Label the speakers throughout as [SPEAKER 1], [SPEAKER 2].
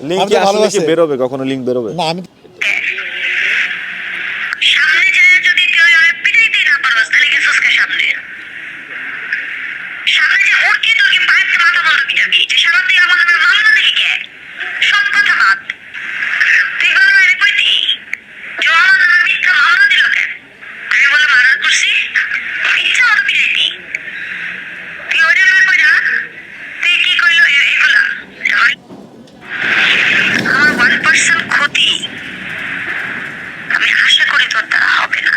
[SPEAKER 1] Link কি আসলে কি। বেরোবে কখনো লিঙ্ক বেরোবে
[SPEAKER 2] না আমি
[SPEAKER 3] সামনে যায় যদি তুই ওই পিটাইতে না পারস তাহলে গেছিস কে সামনে সামনে যে উঠকি তোকে পাইতে মাথা বন্ধ পিটাবি যে সামনে তুই আমার নামে মামলা দিলি কে সব কথা বাদ তুই বল আরে কইতি যে ও আমার নামে মিথ্যা মামলা দিল কে আমি বলে মারার করছি ইচ্ছা মতো পিটাইতি তুই ওইটা না কইরা তুই কি করল এ- এগুলা তাহলে আমার ওয়ান পার্সেন্ট ক্ষতি আমি আশা করি তোর দ্বারা হবে না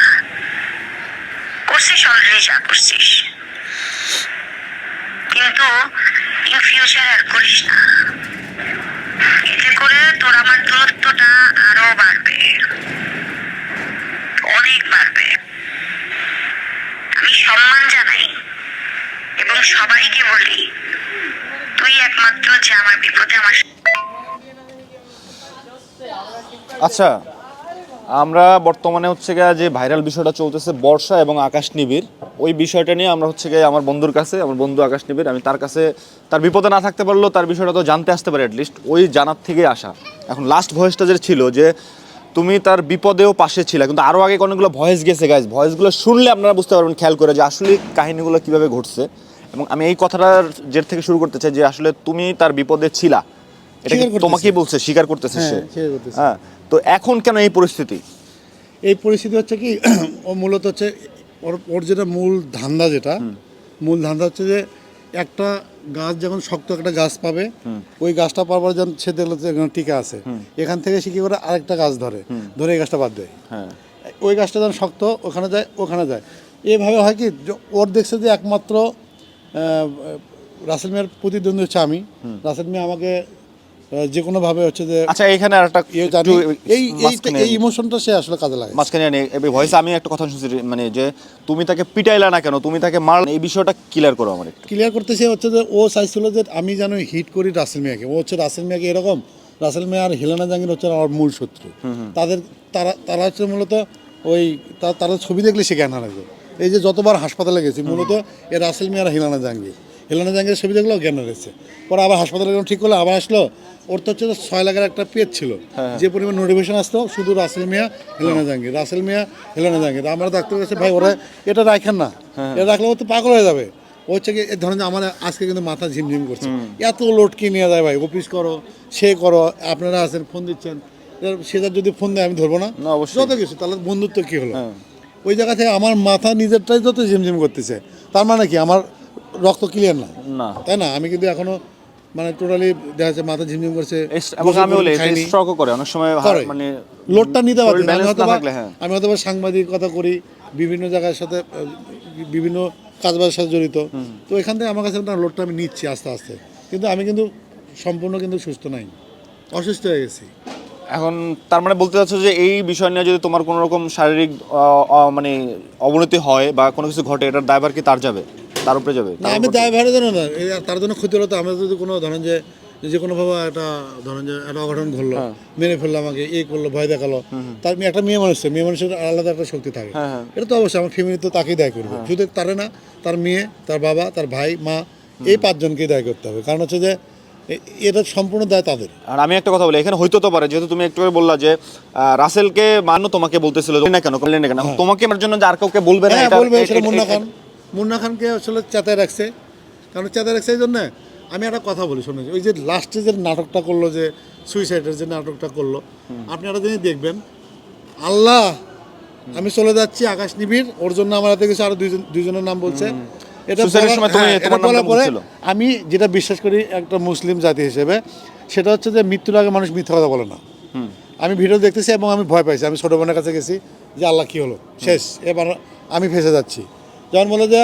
[SPEAKER 3] করছিস অলরেডি যা করছিস। কিন্তু ইন ফিউচার আর করিস না। এতে করে তোর আমার দূরত্বটা আরও বাড়বে। অনেক বাড়বে। আমি সম্মান জানাই এবং সবাইকে বলি, তুই একমাত্র যে আমার বিপদে আমার
[SPEAKER 1] আচ্ছা আমরা বর্তমানে হচ্ছে গিয়ে যে ভাইরাল বিষয়টা চলতেছে বর্ষা এবং আকাশ নিবিড় ওই বিষয়টা নিয়ে আমরা হচ্ছে গিয়ে আমার বন্ধুর কাছে আমার বন্ধু আকাশ নিবিড় আমি তার কাছে তার বিপদে না থাকতে পারলেও তার বিষয়টা তো জানতে আসতে পারে অ্যাটলিস্ট ওই জানার থেকে আসা। এখন লাস্ট ভয়েসটা যে ছিল যে তুমি তার বিপদেও পাশে ছিলে কিন্তু আরও আগে অনেকগুলো ভয়েস গেছে গাইজ ভয়েসগুলো শুনলে আপনারা বুঝতে পারবেন খেয়াল করে যে আসলে কাহিনিগুলো কীভাবে ঘটছে। এবং আমি এই কথাটার জের থেকে শুরু করতে চাই যে আসলে তুমি তার বিপদে ছিলা। এটা তোমাকেই বলছে? স্বীকার করতেছে
[SPEAKER 2] হ্যাঁ,
[SPEAKER 1] সে?
[SPEAKER 2] স্বীকার করতেছে।
[SPEAKER 1] হ্যাঁ। তো এখন কেন এই পরিস্থিতি?
[SPEAKER 2] এই পরিস্থিতি হচ্ছে কি ও মূলত হচ্ছে ওর ওর যেটা মূল ধান্দা যেটা মূল ধান্দা হচ্ছে যে একটা গাছ যখন শক্ত একটা গাছ পাবে ওই গাছটা পাওয়ার যখন সে দেখল টিকা আছে এখান থেকে সে কি করে আরেকটা গাছ ধরে ধরে এই গাছটা বাদ দেয়।
[SPEAKER 1] হ্যাঁ।
[SPEAKER 2] ওই গাছটা যখন শক্ত ওখানে যায় ওখানে যায়। এভাবে হয় কি ওর দেখছে যে একমাত্র রাসেল মিয়ার প্রতিদ্বন্দ্বী হচ্ছে আমি। রাসেল মিয়া আমাকে যে কোনোভাবে হচ্ছে যে
[SPEAKER 1] আচ্ছা এখানে আর একটা
[SPEAKER 2] ইয়ে এই
[SPEAKER 1] মাঝখানে
[SPEAKER 2] এই ইমোশনটা সে আসলে কাজে লাগে
[SPEAKER 1] মাঝখানে এই ভয়েসে আমি একটা কথা শুনছি মানে যে তুমি তাকে পিটাইলা না কেন? তুমি তাকে মার এই বিষয়টা ক্লিয়ার করো আমার একটু।
[SPEAKER 2] ক্লিয়ার করতেছে হচ্ছে যে ও চাইছিল যে আমি যেন হিট করি রাসেল মিয়াকে। ও হচ্ছে রাসেল মিয়াকে এরকম রাসেল মিয়া আর হেলানা জাহাঙ্গীর হচ্ছে আমার মূল শত্রু। তাদের তারা তারা হচ্ছে মূলত ওই তারা ছবি দেখলে সে জ্ঞান হারাবে এই যে যতবার হাসপাতালে গেছি মূলত এ রাসেল মিয়া আর হেলানা জাহাঙ্গীর। হেলানা জাহাঙ্গীরের ছবি দেখলেও জ্ঞান হারাচ্ছে পরে আবার হাসপাতালে যখন ঠিক করল আবার আসলো ওর তো হচ্ছে ছয় লাখের একটা পেজ ছিল। যে পরিমাণ নোটিফিকেশন আসতো শুধু রাসেল মিয়া হেলানা জাহাঙ্গীর। রাসেল মিয়া হেলানা জাহাঙ্গীর। আমরা ডাক্তার কাছে ভাই ওরা এটা রাখেন না। এটা রাখলে ও তো পাগল হয়ে যাবে। ও হচ্ছে কি ধরেন যে আমার আজকে কিন্তু মাথা ঝিমঝিম করছে। এত লোড কি নিয়ে যায় ভাই অফিস করো সে করো আপনারা আছেন ফোন দিচ্ছেন। সে তার যদি ফোন দেয় আমি ধরবো না। যত কিছু তাহলে বন্ধুত্ব কি হলো?
[SPEAKER 1] হ্যাঁ।
[SPEAKER 2] ওই জায়গা থেকে আমার মাথা নিজেরটাই যত ঝিমঝিম করতেছে তার মানে কি? আমার রক্ত ক্লিয়ার না।
[SPEAKER 1] না।
[SPEAKER 2] তাই না? আমি কিন্তু এখনও মানে টোটালি দেখা যাচ্ছে মাথা ঝিমঝিম করছে।
[SPEAKER 1] এই- এবং আমি বলি
[SPEAKER 2] খাইনি।
[SPEAKER 1] করে অনেক সময় মানে
[SPEAKER 2] লোডটা নিতে না। আমি হয়তো
[SPEAKER 1] হ্যাঁ।
[SPEAKER 2] আমি হয়তো সাংবাদিকতা করি বিভিন্ন জায়গার সাথে বিভিন্ন কাজবাজের সাথে জড়িত। তো এখান থেকে আমার কাছে লোডটা আমি নিচ্ছি আস্তে আস্তে। কিন্তু আমি কিন্তু সম্পূর্ণ কিন্তু সুস্থ নাই। অসুস্থ হয়ে গেছি।
[SPEAKER 1] এখন তার মানে বলতে চাচ্ছ যে এই বিষয় নিয়ে যদি তোমার কোনো রকম শারীরিক মানে অবনতি হয় বা কোনো কিছু ঘটে এটার দায়ভার কি তার যাবে? তার উপরে যাবে
[SPEAKER 2] আমি দায় ভাড়া জানো না তার জন্য ক্ষতি হলো তো আমরা যদি কোনো ধরেন যে যে কোনোভাবে একটা ধরেন যে একটা অঘটন ঘটলো
[SPEAKER 1] হ্যাঁ।
[SPEAKER 2] মেরে ফেলল আমাকে এই করল ভয় দেখাল তার মেয়ে একটা মেয়ে মানুষ মেয়ে মানুষের আলাদা একটা শক্তি থাকে।
[SPEAKER 1] হ্যাঁ, হ্যাঁ।
[SPEAKER 2] এটা তো অবশ্যই আমার ফ্যামিলি তো তাকেই দায় করবে। শুধু তারে না তার মেয়ে তার বাবা তার ভাই মা এই পাঁচজনকেই দায় করতে হবে। কারণ হচ্ছে যে এটা সম্পূর্ণ দায় তাদের।
[SPEAKER 1] আর আমি একটা কথা বলি এখানে হইতে তো পারে যেহেতু তুমি একটু বললা যে রাসেলকে মানো তোমাকে বলতেছিল না কেন না কেন? তোমাকে আমার জন্য আর কাউকে বলবে না এটা-
[SPEAKER 2] বলবে সেটা মুন্না খান। মুন্না খানকে আসলে চেতায় রাখছে। কারণ চেতায় রাখছে এই জন্য? আমি একটা কথা বলি শুনে ওই যে লাস্টে যে নাটকটা করল যে সুইসাইডের যে নাটকটা করল আপনি একটা জিনিস দেখবেন আল্লাহ আমি চলে যাচ্ছি আকাশ নিবিড় ওর জন্য আমার হাতে কিছু আরও দুইজন দুইজনের নাম বলছে। এটা হ্যাঁ, বলার পরে আমি যেটা বিশ্বাস করি একটা মুসলিম জাতি হিসেবে সেটা হচ্ছে যে মৃত্যুর আগে মানুষ মিথ্যা কথা বলে না। আমি ভিডিও দেখতেছি এবং আমি ভয় পাইছি। আমি ছোটো বোনের কাছে গেছি যে আল্লাহ কি হলো? শেষ। এবার আমি ফেসে যাচ্ছি। যখন বলে যে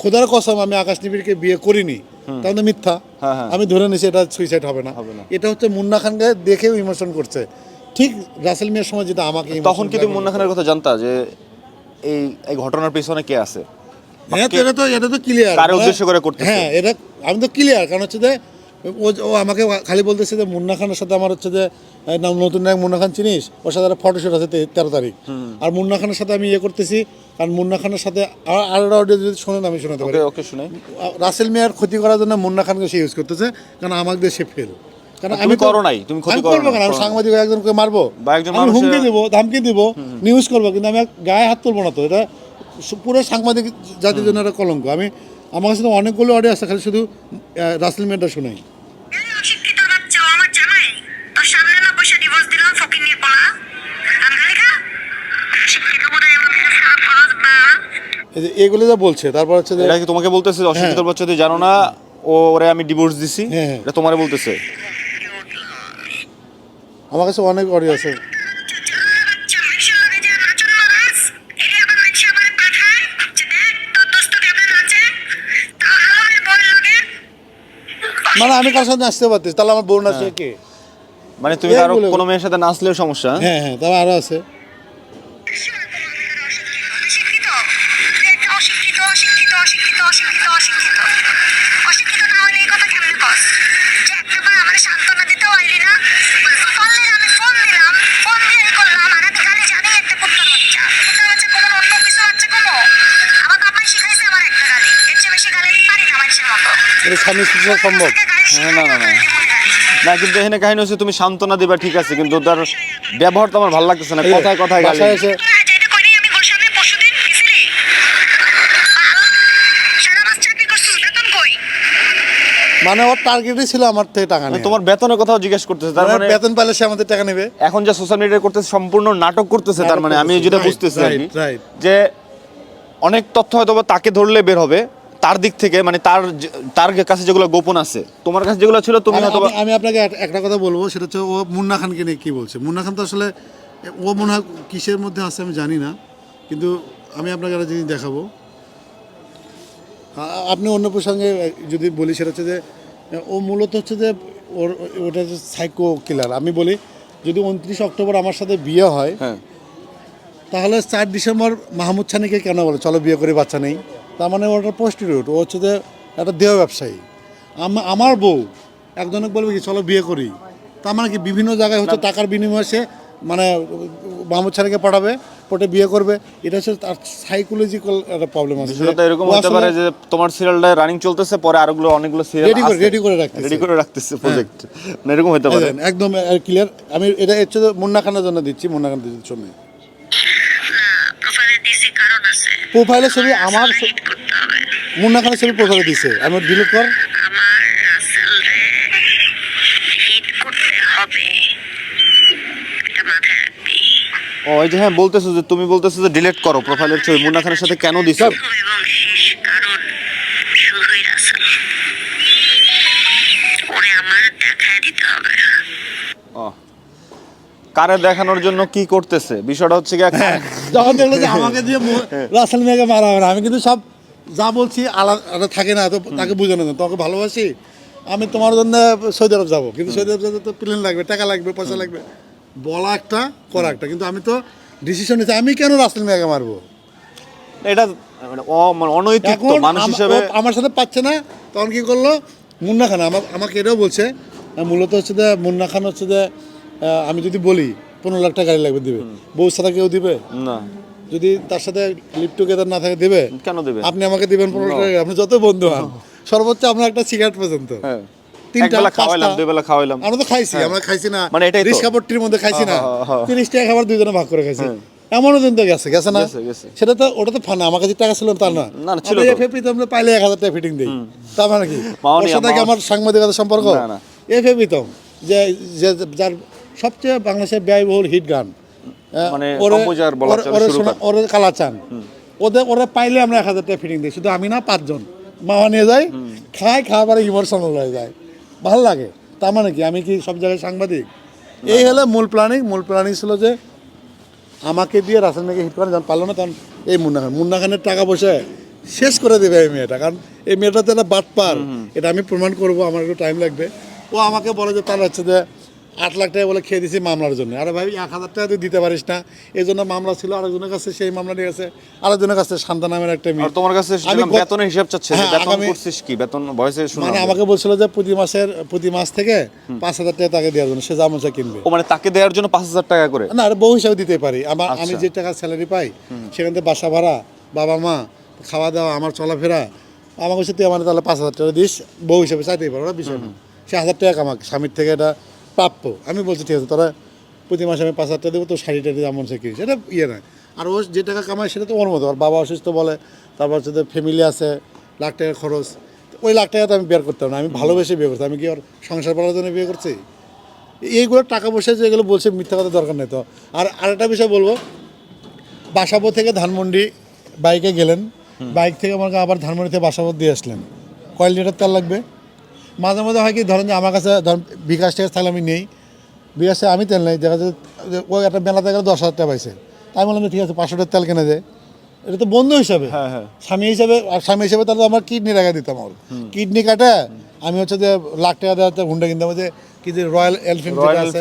[SPEAKER 2] খোদার কসম আমি আকাশ নিবিড়কে বিয়ে করিনি। তাহলে তো মিথ্যা।
[SPEAKER 1] হ্যাঁ, হ্যাঁ।
[SPEAKER 2] আমি ধরে নিছি এটা সুইসাইড হবে না। এটা হচ্ছে মুন্না খানকে দেখেও ইমোশন করছে। ঠিক রাসেল মিয়ার সময় যেটা আমাকে
[SPEAKER 1] তখন কি তুমি
[SPEAKER 2] জাগিয়ে
[SPEAKER 1] মুন্না খানের কথা জানতা যে এই এই ঘটনার পেছনে কে আছে?
[SPEAKER 2] হ্যাঁ এটা তো এটা তো ক্লিয়ার
[SPEAKER 1] কারে উদ্দেশ্য করে করতেছে?
[SPEAKER 2] হ্যাঁ এটা আমি তো ক্লিয়ার কারণ হচ্ছে যে ও ও আমাকে খালি বলতেছে যে মুন্না খানের সাথে আমার হচ্ছে যে নাম নতুন নায়ক মুন্না খান চিনিস? ওর সাথে একটা ফটোশুট আছে তেরো তারিখ। আর মুন্না খানের সাথে আমি ইয়ে করতেছি কারণ মুন্না খানের সাথে আর অডিও যদি শোনেন আমি শোনাতে পারি।
[SPEAKER 1] ওকে শুনে
[SPEAKER 2] রাসেল মিয়ার ক্ষতি করার জন্য মুন্না খানকে সে ইউজ করতেছে কারণ আমাকে সে ফেল কারণ তো-
[SPEAKER 1] করো নাই, তুমি ক্ষতি
[SPEAKER 2] আমি
[SPEAKER 1] করো না,
[SPEAKER 2] আমি সাংবাদিক একজনকে মারবো?
[SPEAKER 1] বা একজন
[SPEAKER 2] আমি হুমকি দিব ধামকি দিব নিউজ করব কিন্তু আমি গায়ে হাত তুলবো না তো। এটা পুরো সাংবাদিক জাতির জন্য একটা কলঙ্ক। আমি আমার কাছে তো অনেকগুলো অডিও আছে খালি শুধু রাসেল মেয়েটা শুনাই। এগুলো যা বলছে তারপর হচ্ছে
[SPEAKER 1] এটা কি তোমাকে বলতেছে? অশিক্ষিত বাচ্চা তুই জানো না ও ওরে আমি ডিভোর্স দিছি?
[SPEAKER 2] হ্যাঁ, হ্যাঁ।
[SPEAKER 1] এটা তোমারে বলতেছে।
[SPEAKER 2] আমার কাছে অনেক অডিও আছে। মানে আমি কার সাথে নাচতে পারতেছি? তাহলে আমার বোন আছে কে?
[SPEAKER 1] মানে তুমি
[SPEAKER 2] আরও
[SPEAKER 1] কোনো মেয়ের সাথে নাচলেও সমস্যা হ্যাঁ?
[SPEAKER 2] হ্যাঁ হ্যাঁ তবে আরও আছে। এটা স্বামী স্ত্রীর সাথে সম্ভব?
[SPEAKER 1] হ্যাঁ, না, না, না। না কিন্তু এখানে কাহিনী হচ্ছে তুমি সান্ত্বনা দিবা ঠিক আছে কিন্তু তার ব্যবহার তো আমার ভালো লাগতেছে না কথায় কথায় গালি।
[SPEAKER 2] এসে মানে ওর টার্গেটই ছিল আমার থেকে টাকা
[SPEAKER 1] মানে
[SPEAKER 2] নেই
[SPEAKER 1] তোমার বেতনের কথাও জিজ্ঞেস করতেছে তার মানে
[SPEAKER 2] বেতন পেলে সে আমাদের টাকা নেবে।
[SPEAKER 1] এখন যে সোশ্যাল মিডিয়া করতেছে সম্পূর্ণ নাটক করতেছে তার মানে আমি যেটা বুঝতেছি. যে অনেক তথ্য হয়তো তাকে ধরলে বের হবে তার দিক থেকে মানে তার তার কাছে যেগুলো গোপন আছে তোমার কাছে যেগুলো ছিল তুমি
[SPEAKER 2] আমি-
[SPEAKER 1] হয়তো
[SPEAKER 2] আমি- আমি আপনাকে একটা কথা বলব সেটা হচ্ছে ও মুন্না খানকে নিয়ে কী বলছে? মুন্না খান তো আসলে ও মনে হয় কিসের মধ্যে আছে আমি জানি না কিন্তু আমি আপনাকে একটা জিনিস দেখাবো। আপনি অন্য প্রসঙ্গে যদি বলি সেটা হচ্ছে যে ও মূলত হচ্ছে যে ওর ওটা হচ্ছে সাইকো কিলার আমি বলি যদি উনত্রিশ অক্টোবর আমার সাথে বিয়ে হয়
[SPEAKER 1] হ্যাঁ।
[SPEAKER 2] তাহলে চার ডিসেম্বর মাহমুদ ছানিকে কেন বলে চলো বিয়ে করে বাচ্চা নেই। তার মানে ওটা প্রস্টিটিউট ও হচ্ছে যে একটা দেহ ব্যবসায়ী। আমার বউ একজনকে বলবে কি চলো বিয়ে করি। তার মানে কি বিভিন্ন জায়গায় হচ্ছে টাকার বিনিময়ে সে মানে মাহমুদ ছানিকে পাঠাবে পটে বিয়ে করবে। এটা হচ্ছে তার সাইকোলজিক্যাল একটা প্রবলেম আছে।
[SPEAKER 1] তো এরকম হতে পারে যে তোমার সিরিয়ালটা রানিং চলতেছে পরে আরগুলো অনেকগুলো সিরিয়াল
[SPEAKER 2] Ready করে- রেডি করে রাখতেছে।
[SPEAKER 1] রেডি করে রাখতেছে প্রজেক্ট মানে এরকম হতে পারে।
[SPEAKER 2] একদম ক্লিয়ার আমি এটা হচ্ছে মুন্না খানের জন্য দিচ্ছি মুন্না খান দিচ্ছি জন্য
[SPEAKER 3] প্রোফাইলে
[SPEAKER 2] ছবি আমার মুন্না খানের ছবি প্রোফাইলে দিছে। আমি ডিলিট কর।
[SPEAKER 3] আমার রাসেল হিট করতে হবে। এটা মাথায় রাখবি।
[SPEAKER 1] ও এই যে হ্যাঁ বলতেছো যে তুমি বলতেছো যে ডিলিট করো প্রোফাইলের ছবি। মুন্না খানের সাথে কেন দিছো?
[SPEAKER 3] এবং
[SPEAKER 1] কারে দেখানোর জন্য কি করতেছে? বিষয়টা হচ্ছে কি
[SPEAKER 2] হ্যাঁ। যখন দেখল যে আমাকে দিয়ে রাসেল মেয়েকে মারা হবে আমি কিন্তু সব যা বলছি আলাদা থাকে না তো তাকে বোঝানো যায় তোমাকে ভালোবাসি আমি তোমার জন্য সৌদি আরব যাব। কিন্তু সৌদি আরব যেতে তো প্লেন লাগবে টাকা লাগবে পয়সা লাগবে। বলা একটা করা একটা। কিন্তু আমি তো ডিসিশন নিচ্ছি আমি কেন রাসেল মেয়েকে মারবো?
[SPEAKER 1] এটা মানে মানে অনৈতিক তো মানুষ হিসেবে
[SPEAKER 2] আমার সাথে পাচ্ছে না তখন কি করল? মুন্না খান আমাকে এটাও বলছে মূলত হচ্ছে যে মুন্না খান হচ্ছে যে আমি যদি বলি পনেরো লাখ টাকা গাড়ি লাগবে দিবে। বউ সাথে কেউ দিবে?
[SPEAKER 1] না।
[SPEAKER 2] যদি তার সাথে লিপ টুগেদার না থাকে দেবে?
[SPEAKER 1] কেন দেবে?
[SPEAKER 2] আপনি আমাকে দিবেন পনেরো টাকা আপনি যত বন্ধু হন। সর্বোচ্চ আমরা একটা সিগারেট পর্যন্ত।
[SPEAKER 1] হ্যাঁ।
[SPEAKER 2] তিনটা,
[SPEAKER 1] খাওয়াইলাম দুই বেলা খাওয়াইলাম।
[SPEAKER 2] আমরা তো খাইছি আমরা খাইছি না।
[SPEAKER 1] মানে
[SPEAKER 2] মধ্যে খাইছি না।
[SPEAKER 1] হ্যাঁ, হ্যাঁ, হ্যাঁ।
[SPEAKER 2] তিরিশ টাকা খাবার দুইজনে ভাগ করে খাইছি। এমনও দিন তো গেছে গেছে না?
[SPEAKER 1] গেছে, গেছে।
[SPEAKER 2] সেটা তো ওটা তো ফানা আমার কাছে টাকা ছিল তা না।
[SPEAKER 1] না, না, ছিল তো।
[SPEAKER 2] এফএপি তো আমরা পাইলে টাকা ফিটিং দিই। তার মানে কি? ওর সাথে আমার সাংবাদিকতার সম্পর্ক?
[SPEAKER 1] না, না।
[SPEAKER 2] এফএপি তো যে- যার সবচেয়ে বাংলাদেশের ব্যয়বহুল হিট গান।
[SPEAKER 1] মানে
[SPEAKER 2] ওরে কালাচান। ওদের ওরা পাইলে আমরা এক হাজার টাকা ফিটিং দিই। শুধু আমি না পাঁচজন। মামা নিয়ে যাই খাই খাবার ইমোশনাল হয়ে যায়। ভালো লাগে। তার মানে কি? আমি কি সব জায়গায় সাংবাদিক? এই হলো মূল প্ল্যানিং মূল প্ল্যানিং ছিল যে আমাকে দিয়ে রাসেল মেয়েকে হিট করে যখন পারল না তখন এই মুন্না খান। মুন্না খানের টাকা পয়সা শেষ করে দেবে এই মেয়েটা। কারণ এই মেয়েটা তো একটা বাটপার। এটা আমি প্রমাণ করব আমার একটু টাইম লাগবে। ও আমাকে বলে যে তার হচ্ছে যে আট লাখ টাকা বলে খেয়ে দিছি মামলার জন্য। আরে ভাই এক হাজার টাকা তুই দিতে পারিস না। এই জন্য মামলা ছিল আরেকজনের কাছে সেই মামলা নিয়ে গেছে। আরেকজনের কাছে শান্তা নামের একটা মেয়ে।
[SPEAKER 1] তোমার কাছে
[SPEAKER 2] আমি
[SPEAKER 1] বেতনের হিসাব চাচ্ছে
[SPEAKER 2] হ্যাঁ,
[SPEAKER 1] বেতন করছিস কি? বেতন ভয়েসে শুনলাম
[SPEAKER 2] মানে আমাকে বলছিল যে প্রতি মাসের প্রতি মাস থেকে পাঁচ হাজার টাকা তাকে দেওয়ার জন্য। সে মজা কিনবে।
[SPEAKER 1] ও মানে তাকে দেওয়ার জন্য পাঁচ হাজার টাকা করে?
[SPEAKER 2] না আর বহু হিসাবে দিতে পারি। আমার
[SPEAKER 1] আচ্ছা।
[SPEAKER 2] আমি যে টাকা স্যালারি পাই সেখান থেকে বাসা ভাড়া বাবা মা খাওয়া দাওয়া আমার চলাফেরা আমাকে হচ্ছে তুই আমার তাহলে পাঁচ হাজার টাকা দিস বউ হিসাবে চাইতেই পারো না বিষয় না। সে হাজার টাকা আমাকে স্বামীর থেকে এটা প্রাপ্য আমি বলছি ঠিক আছে তোরা প্রতি মাসে আমি পাঁচ হাজার টাকা দেবো তো শাড়ি টাড়ি এমন সে কিনিস। সেটা ইয়ে নয়। আর ও যে টাকা কামায় সেটা তো ওর মতো। আর বাবা অসুস্থ বলে তারপর হচ্ছে ফ্যামিলি আছে লাখ টাকা খরচ। ওই লাখ টাকা তো আমি বের করতাম না আমি ভালোবেসে বিয়ে করতাম। আমি কি ওর সংসার পালার জন্য বিয়ে করছি? এইগুলো টাকা পয়সা যেগুলো বলছে মিথ্যা কথা দরকার নেই তো। আর আরেকটা বিষয় বলব বাসাবো থেকে ধানমন্ডি বাইকে গেলেন। বাইক থেকে আমাকে আবার ধানমন্ডি থেকে বাসাবো দিয়ে আসলেন। কয়েল লিটার তেল লাগবে। মাঝে মাঝে হয় কি ধরেন যে আমার কাছে ধরেন বিকাশ থেকে থাকলে আমি নেই। বিকাশে আমি তেল নেই দেখা যাচ্ছে ও একটা মেলাতে গেলে দশ হাজার টাকা পাইছে। তাই বললাম ঠিক আছে পাঁচশো টাকার তেল কিনে দেয় এটা তো বন্ধু হিসাবে।
[SPEAKER 1] হ্যাঁ, হ্যাঁ।
[SPEAKER 2] স্বামী হিসাবে আর স্বামী হিসাবে তাহলে আমার কিডনি টাকা দিতাম আমার কিডনি কাটা আমি হচ্ছে যে লাখ টাকা দেওয়া হুন্ডা কিনতাম যে কি যে রয়্যাল
[SPEAKER 1] Royal
[SPEAKER 2] আছে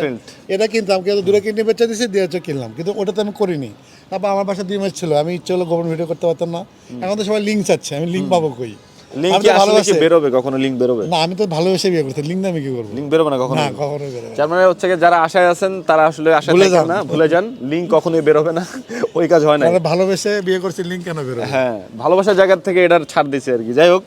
[SPEAKER 2] এটা কিনতাম কিন্তু দূরে কিডনি বেচে দিয়েছি দিয়ে হচ্ছে কিনলাম। কিন্তু ওটা তো আমি করিনি। তারপর আমার পাশে দুই মাস ছিল আমি ইচ্ছে হলো গোপন ভিডিও করতে পারতাম না। এখন তো সবাই লিঙ্ক চাচ্ছে আমি লিঙ্ক পাবো কই? আমি
[SPEAKER 1] কি আসলে কি বেরোবে? কখনো লিঙ্ক বেরোবে?
[SPEAKER 2] না আমি তো ভালোবেসে বিয়ে করতে লিঙ্ক আমি কি করব?
[SPEAKER 1] লিঙ্ক বেরোবে না কখনো
[SPEAKER 2] না কখনো বেরোবে না।
[SPEAKER 1] মানে হচ্ছে যারা আশায় আছেন তারা আসলে আশা থাকেন না ভুলে যান। লিঙ্ক কখনোই বেরোবে না। ওই কাজ হয় না
[SPEAKER 2] তাহলে ভালোবেসে বিয়ে করছি লিঙ্ক কেন বেরোবে?
[SPEAKER 1] হ্যাঁ ভালোবাসার জায়গা থেকে এটার ছাড় দিছে আর কি। যাই হোক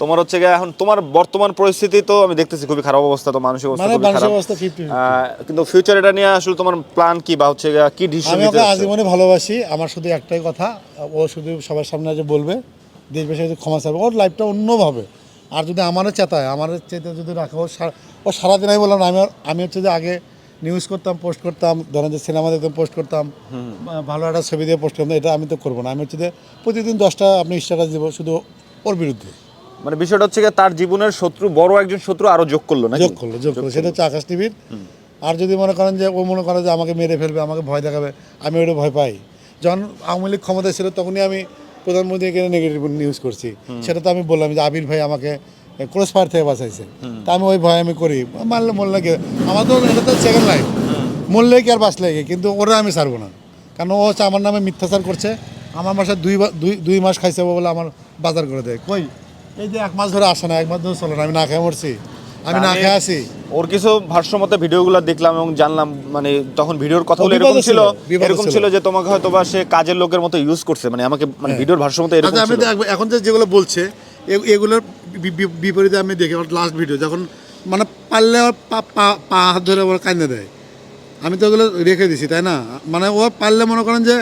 [SPEAKER 1] তোমার হচ্ছে এখন তোমার বর্তমান পরিস্থিতি তো আমি দেখতেছি খুবই খারাপ অবস্থা তো মানসিক অবস্থা
[SPEAKER 2] মানে
[SPEAKER 1] খুবই
[SPEAKER 2] মানুষের
[SPEAKER 1] খারাপ।
[SPEAKER 2] অবস্থা
[SPEAKER 1] আহ, কিন্তু ফিউচার এটা নিয়ে আসলে তোমার প্ল্যান কি বা হচ্ছে কি ডিসিশন
[SPEAKER 2] আমি ওকে আজীবনে ভালোবাসি। আমার শুধু একটাই কথা ও শুধু সবার সামনে যে বলবে দেশবাসী হচ্ছে ক্ষমা চাইবে। ওর লাইফটা অন্যভাবে। আর যদি আমারও চেতায় আমার চেতে যদি রাখে ও সারা- ও সারাদিন আমি বললাম আমি আমি হচ্ছে যে আগে নিউজ করতাম পোস্ট করতাম ধরেন যে সিনেমা দেখতাম পোস্ট করতাম ভালো একটা ছবি দিয়ে পোস্ট করতাম এটা আমি তো করব না। আমি হচ্ছে যে প্রতিদিন দশটা আপনি স্ট্যাটাস দেবো শুধু ওর বিরুদ্ধে।
[SPEAKER 1] মানে বিষয়টা হচ্ছে তার জীবনের শত্রু বড় একজন শত্রু আরও যোগ করল না
[SPEAKER 2] যোগ করল যোগ করল। সেটা হচ্ছে আকাশ টিভির। আর যদি মনে করেন যে ও মনে করে যে আমাকে মেরে ফেলবে আমাকে ভয় দেখাবে আমি ওটা ভয় পাই। যখন আওয়ামী লীগ ক্ষমতায় ছিল তখনই আমি প্রধানমন্ত্রীকে নেগেটিভ নিউজ করছি। সেটা তো আমি বললাম যে আবির ভাই আমাকে ক্রস ফায়ার থেকে বাঁচাইছে। তা আমি ওই ভয় আমি করি। মারলে মরলে কি? আমার তো এটা তো সেকেন্ড লাইফ মরলে কি আর বাঁচলে কি? কিন্তু ওরা আমি ছাড়বো না। কারণ ও হচ্ছে আমার নামে মিথ্যাচার করছে। আমার মাসে দুই দুই দুই মাস খাইছে বলে আমার বাজার করে দেয়। কই? এই যে এক মাস ধরে আসে না এক মাস ধরে চলে না আমি না খেয়ে মরছি। আমি না খেয়ে আছি
[SPEAKER 1] ওর কিছু ভাষ্যমতে ভিডিওগুলো দেখলাম এবং জানলাম মানে তখন ভিডিওর কথাগুলো এরকম ছিল এরকম
[SPEAKER 2] ছিল।
[SPEAKER 1] যে তোমাকে হয়তো বা সে কাজের লোকের মতো ইউজ করছে মানে আমাকে মানে ভিডিওর ভাষ্যমতে এরকম
[SPEAKER 2] আচ্ছা আমি
[SPEAKER 1] ছিল।
[SPEAKER 2] এখন যে যেগুলো বলছে এগুলোর বিপরীতে আমি দেখি লাস্ট ভিডিও যখন মানে পারলে ওর পা হাত ধরে ওরা কান্দে দেয়। আমি তো ওগুলো রেখে দিছি তাই না? মানে ও পারলে মনে করেন যে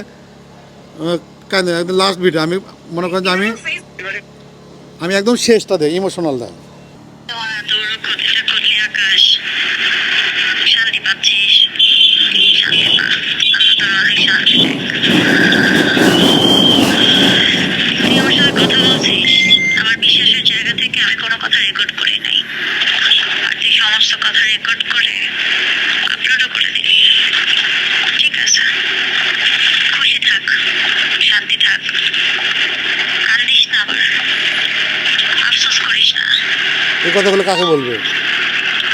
[SPEAKER 2] কান্দে একদম লাস্ট ভিডিও আমি মনে করেন যে আমি আমি একদম শেষটা দেয় ইমোশনাল দেয়। এই কথাগুলো কাকে বলবে?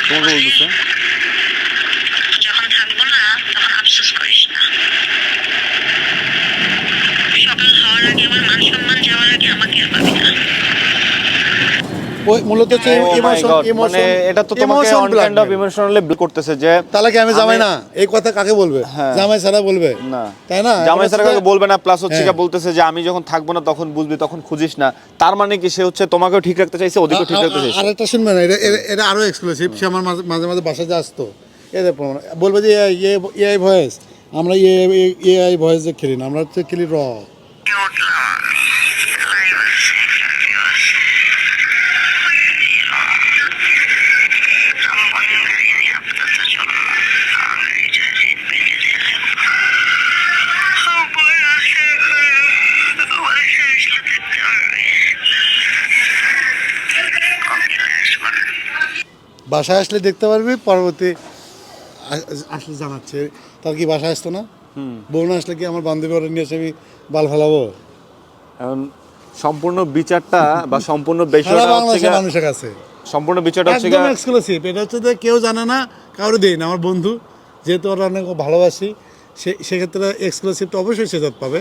[SPEAKER 1] তোমাকে বলতেছে
[SPEAKER 3] যখন থাকব না তখন আফসোস করিস না সকাল হওয়ার আগে আমার মান সম্মান যাওয়ার আগে আমাকে আর পাবি না
[SPEAKER 2] ওই মূলত হচ্ছে
[SPEAKER 1] Oh
[SPEAKER 2] ইমোশন
[SPEAKER 1] মানে এটা তো তোমাকে on kind of emotionally bill করতেছে যে
[SPEAKER 2] তাহলে কি আমি জামাই না এই কথা কাকে বলবে
[SPEAKER 1] হ্যাঁ।
[SPEAKER 2] জামাই ছাড়া বলবে
[SPEAKER 1] না
[SPEAKER 2] তাই না
[SPEAKER 1] জামাই
[SPEAKER 2] এবার
[SPEAKER 1] স্যার বলবে না প্লাস হচ্ছে
[SPEAKER 2] হ্যাঁ।
[SPEAKER 1] বলতেছে যে আমি যখন থাকব না তখন বুঝবি তখন খুঁজিস না তার মানে কি সে হচ্ছে তোমাকেও ঠিক রাখতে চাইছে ওদিকেও ঠিক রাখতে চাইছে
[SPEAKER 2] আরেকটা শুনবে না এটা আরও এক্সক্লুসিভ সে আমার মাঝে মাঝে বাসা যে আসতো এদের প্রমাণ বলবে যে এআই ভয়েস আমরা এআই ভয়েস খেলি না আমরা হচ্ছে খেলি র বাসায় আসলে দেখতে পারবি পরবর্তী আসলে জানাচ্ছে। তার কি বাসায় আসতো না? বউ না আসলে কি আমার বান্ধবী ওরা নিয়ে এসে আমি বাল ফেলাবো?
[SPEAKER 1] এখন সম্পূর্ণ বিচারটা বা সম্পূর্ণ বিষয়টা হচ্ছে
[SPEAKER 2] মানুষের কাছে।
[SPEAKER 1] সম্পূর্ণ বিচারটা হচ্ছে
[SPEAKER 2] একদম এক্সক্লুসিভ এটা হচ্ছে যে কেউ জানে না কারও দেই না। আমার বন্ধু যেহেতু ওরা অনেক ভালোবাসি সে সেক্ষেত্রে এক্সক্লুসিভটা অবশ্যই সে পাবে।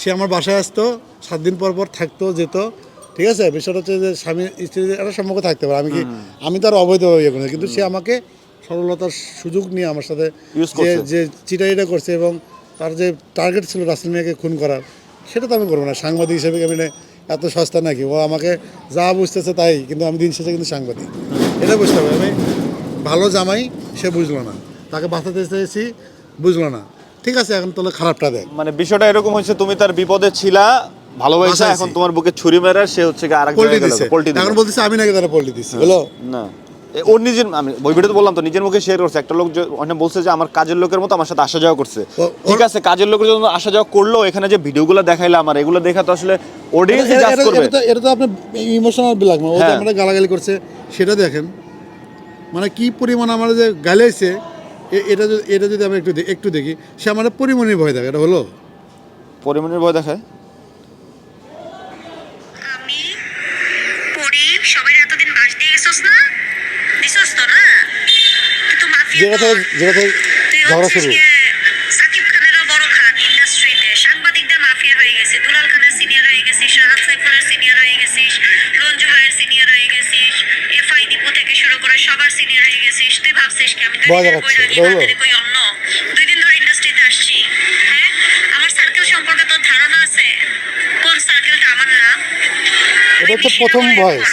[SPEAKER 2] সে আমার বাসায় আসতো সাত দিন পর পর থাকতো যেত। ঠিক আছে? বিষয়টা হচ্ছে যে স্বামী স্ত্রী একটা সম্পর্ক থাকতে পারে। আমি কি আমি তো আর অবৈধ ইয়ে করি কিন্তু সে আমাকে সরলতার সুযোগ নিয়ে আমার সাথে যে। যে চিটাইটা করছে এবং তার যে টার্গেট ছিল রাসেল মিয়াকে খুন করার সেটা তো আমি করব না। সাংবাদিক হিসেবে আমি এত সস্তা নাকি? ও আমাকে যা বুঝতেছে তাই কিন্তু আমি দিন শেষে কিন্তু সাংবাদিক। এটা বুঝতে হবে। আমি ভালো জামাই সে বুঝলো না। তাকে বাঁচাতে চেয়েছি বুঝলো না। ঠিক আছে এখন তাহলে খারাপটা দেখ।
[SPEAKER 1] মানে বিষয়টা এরকম হয়েছে তুমি তার বিপদে ছিলা ভালোবাসা এখন তোমার বুকে ছুরি মেরে সে হচ্ছে কি আরেক জায়গায় গেল
[SPEAKER 2] দিচ্ছে এখন বলতেছে আমি নাকি তারা পোল্ট্রি দিচ্ছি হলো
[SPEAKER 1] না। ওর নিজের আমি ওই ভিডিওতে বললাম তো নিজের মুখে শেয়ার করছে। একটা লোক অনেক বলছে যে আমার কাজের লোকের মতো আমার সাথে আসা যাওয়া করছে। ঠিক আছে কাজের লোকের জন্য আসা যাওয়া করল এখানে যে ভিডিওগুলো দেখাইলে আমার এগুলো দেখা তো আসলে জাজ করবে।
[SPEAKER 2] এটা তো- আপনার ইমোশনাল ব্ল্যাকমেল ও তো
[SPEAKER 1] হ্যাঁ।
[SPEAKER 2] আমরা গালাগালি করছে সেটা দেখেন। মানে কি পরিমাণ আমার যে গালাইছে এটা এটা যদি আমরা একটু একটু দেখি সে আমার পরিমণির ভয় থাকে এটা হলো?
[SPEAKER 1] পরিমাণের ভয় দেখায়
[SPEAKER 3] আমি পড়ি সবাই এতদিন বাস দিয়ে গেছস না দিছস তো না তুই তো
[SPEAKER 2] যেটা থেকে যেটা থেকে ঝগড়া শুরু
[SPEAKER 3] সাকিব খানেরও বড় খান ইন্ডাস্ট্রিতে সাংবাদিকদের মাফিয়া হয়ে গেছে দুলাল খানের সিনিয়র হয়ে গেছিস রাহাত সাইফুলের সিনিয়র হয়ে গেছিস রঞ্জু ভাইয়ের সিনিয়র হয়ে গেছিস এফআই দীপু থেকে শুরু করে সবার সিনিয়র হয়ে গেছিস তুই ভাবছিস কি আমি কই অন্য দুই দিন ধরে ইন্ডাস্ট্রিতে আসছি হ্যাঁ আমার সার্কেল সম্পর্কে তোর ধারণা আছে কোন সার্কেলটা আমার না
[SPEAKER 2] এটা প্রথম ভয়েস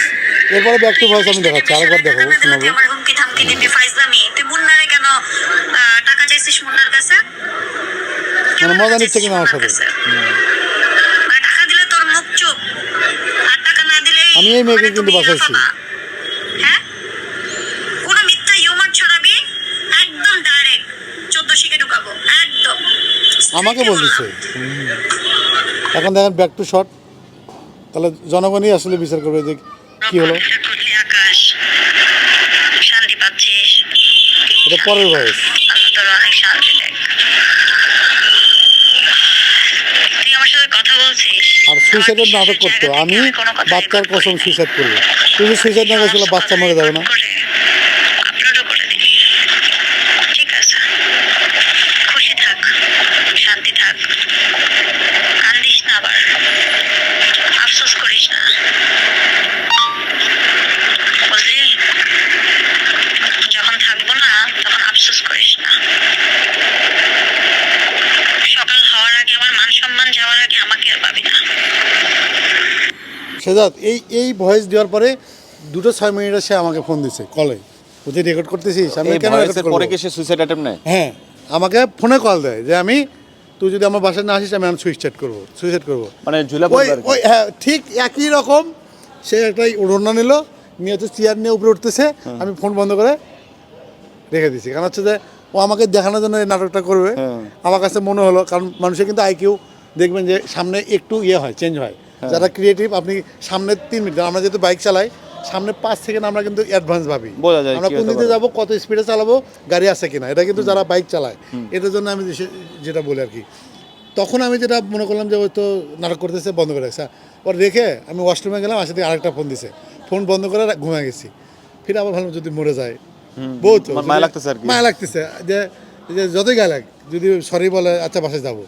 [SPEAKER 2] এরপরে ব্যাক টু ভয়েস আমি দেখাচ্ছি আরেকবার দেখাবো শোনাবো।
[SPEAKER 3] আমার হুমকি ধামকি দিবি ফাইজলামি। তুই মুন্নারে কেন টাকা চাইছিস মুন্নার কাছে?
[SPEAKER 2] মানে মজা নিচ্ছে কিনা আমার সাথে?
[SPEAKER 3] মানে টাকা দিলে তোর মুখ চুপ আর টাকা না দিলে
[SPEAKER 2] আমি এই মেয়েকে কিন্তু বাঁচাইছি।
[SPEAKER 3] হ্যাঁ?
[SPEAKER 2] আমাকে বলতেছে। এখন দেখেন ব্যাক টু শট তাহলে জনগণই আসলে বিচার করবে যে কি হলো?
[SPEAKER 3] আকাশ শান্তি পাচ্ছিস
[SPEAKER 2] এটা পরের ভয়েস
[SPEAKER 3] তোর অনেক শান্তি দেখ। তুই আমার সাথে কথা বলছিস।
[SPEAKER 2] আর সুইসাইডের নাটক করতো আমি বাচ্চার কসম সুইসাইড করব। তুমি সুইসাইড না করলে বাচ্চা মরে যাবে না
[SPEAKER 3] আপলোডও করে দিবি ঠিক আছে খুশি থাক শান্তি থাক কান্দিস না আবার আফসোস করিস না বুঝলি যখন থাকব না তখন আফসোস করিস না সকাল হওয়ার আগে আমার মান সম্মান যাওয়ার আগে আমাকে আর পাবি না
[SPEAKER 2] সেজাত এই এই ভয়েস দেওয়ার পরে দুটো ছয় মিনিটে সে আমাকে ফোন দিছে কলে বলছে রেকর্ড করতেছিস? আমি কেন
[SPEAKER 1] পরে কি সে সুইসাইড অ্যাটেম্প নেয়?
[SPEAKER 2] হ্যাঁ আমাকে ফোনে কল দেয় যে আমি তুই যদি আমার বাসায় না আসিস আমি আমি সুইসাইড করব সুইসাইড করব।
[SPEAKER 1] মানে ঝুলা
[SPEAKER 2] ওই হ্যাঁ ঠিক একই রকম সে একটা ওড়না নিল নিয়ে হচ্ছে চেয়ার নিয়ে উপরে উঠতেছে আমি ফোন বন্ধ করে রেখে দিছি। কারণ হচ্ছে যে ও আমাকে দেখানোর জন্য এই নাটকটা করবে।
[SPEAKER 1] হ্যাঁ।
[SPEAKER 2] আমার কাছে মনে হলো কারণ মানুষের কিন্তু আইকিউ দেখবেন যে সামনে একটু ইয়ে হয় চেঞ্জ হয়
[SPEAKER 1] হ্যাঁ।
[SPEAKER 2] যারা ক্রিয়েটিভ আপনি সামনে তিন মিনিট আমরা যেহেতু বাইক চালাই সামনে পাঁচ সেকেন্ড আমরা কিন্তু অ্যাডভান্স ভাবি। আমরা কোন দিকে। যাব কত স্পিডে চালাবো গাড়ি আছে কিনা। এটা কিন্তু যারা বাইক চালায় এটার জন্য আমি যেটা বলি আর কি। তখন আমি যেটা মনে করলাম যে ওই তো নাটক করতেছে বন্ধ করে রাখছে পর রেখে আমি ওয়াশরুমে গেলাম আসে থেকে আরেকটা ফোন দিছে। ফোন বন্ধ করে ঘুমিয়ে গেছি। ফির আবার ভাবলাম যদি মরে যায়। বহুত
[SPEAKER 1] মায়া লাগতেছে
[SPEAKER 2] মায়া লাগতেছে। যে যে যতই গায়ে লাগ যদি সরি বলে আচ্ছা বাসায় যাব।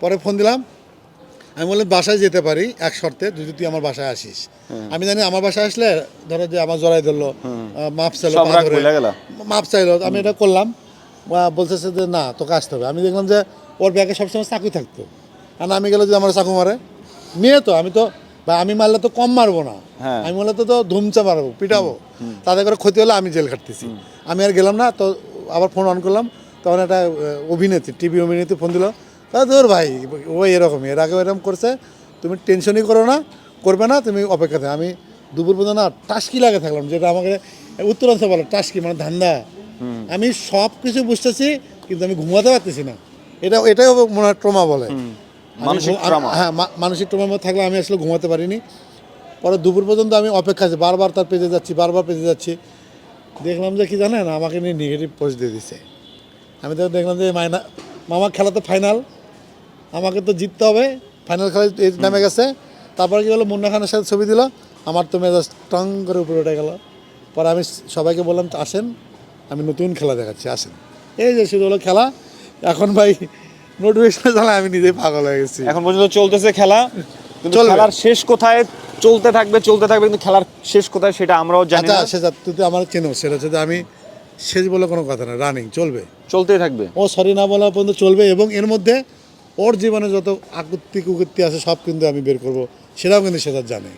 [SPEAKER 2] পরে ফোন দিলাম আমি বললাম বাসায় যেতে পারি এক শর্তে যদি তুই আমার বাসায় আসিস।
[SPEAKER 1] হ্যাঁ।
[SPEAKER 2] আমি জানি আমার বাসায় আসলে ধরো যে আমার জড়াই ধরলো মাপ চাইলো। মাপ চাইলো আমি এটা করলাম। বা বলতেছে যে না তোকে আসতে হবে। আমি দেখলাম যে ওর ব্যাগে সবসময় চাকু থাকতো। আর আমি গেলে যে আমার চাকু মারে। মেয়ে তো আমি তো বা আমি মারলে তো কম মারবো না।
[SPEAKER 1] হ্যাঁ।
[SPEAKER 2] আমি মারলে তো তো ধুমচা মারবো পিটাবো। তাদের করে ক্ষতি হলে আমি জেল খাটতেছি। আমি আর গেলাম না তো আবার ফোন অন করলাম। তখন একটা অভিনেত্রী টিভি অভিনেত্রী ফোন দিল। তা তোর ভাই ও এরকমই এর আগে এরকম করছে তুমি টেনশনই করো না করবে না তুমি অপেক্ষা অপেক্ষাতে আমি দুপুর পর্যন্ত না টাস্কি লাগে থাকলাম যেটা আমাকে উত্তরাঞ্চল বলে টাস্কি মানে ধান্দা। আমি সব কিছু বুঝতেছি কিন্তু আমি ঘুমাতে পারতেছি না। এটা এটাই মনে হয় ট্রমা বলে। হ্যাঁ মানসিক ট্রমার মধ্যে থাকলে আমি আসলে ঘুমাতে পারিনি। পরে দুপুর পর্যন্ত আমি অপেক্ষা আছি বারবার তার পেজে যাচ্ছি বারবার পেজে যাচ্ছি। দেখলাম যে কি জানেন আমাকে নিয়ে নেগেটিভ পোস্ট দিয়ে দিছে। আমি তো দেখলাম যে মাইনা মামা খেলা তো ফাইনাল আমাকে তো জিততে হবে। ফাইনাল খেলা এই নামে গেছে। তারপরে কি হলো? মুন্না খানের সাথে ছবি দিল। আমার তো মেজাজ টং করে উপরে উঠে গেল। পরে আমি সবাইকে বললাম আসেন আমি নতুন খেলা দেখাচ্ছি আসেন। এই যে শুধু হলো খেলা। এখন ভাই নোটিফিকেশন চালা আমি নিজেই পাগল হয়ে গেছি।
[SPEAKER 1] এখন পর্যন্ত চলতেছে খেলা। কিন্তু। খেলার শেষ কোথায়? চলতে থাকবে চলতে থাকবে কিন্তু খেলার শেষ কোথায় সেটা আমরাও জানি
[SPEAKER 2] আচ্ছা
[SPEAKER 1] না।
[SPEAKER 2] সে যা- তুই তো আমার চেনো সেটা হচ্ছে আমি শেষ বলে কোনো কথা না রানিং চলবে।
[SPEAKER 1] চলতেই থাকবে।
[SPEAKER 2] ও সরি না বলা পর্যন্ত চলবে এবং এর মধ্যে ওর জীবনে যত আকৃতি কুকুত্তি আছে সব কিন্তু আমি বের করব। সেটাও কিন্তু সেটা জানে।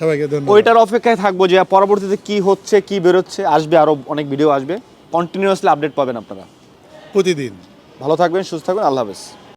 [SPEAKER 2] সবাইকে ধন্যবাদ।
[SPEAKER 1] ওইটার অপেক্ষায় থাকব যে পরবর্তীতে কি হচ্ছে কি বেরোচ্ছে আসবে আরও অনেক ভিডিও আসবে। কন্টিনিউয়াসলি আপডেট পাবেন আপনারা।
[SPEAKER 2] প্রতিদিন।
[SPEAKER 1] ভালো থাকবেন সুস্থ থাকবেন আল্লাহ হাফেজ।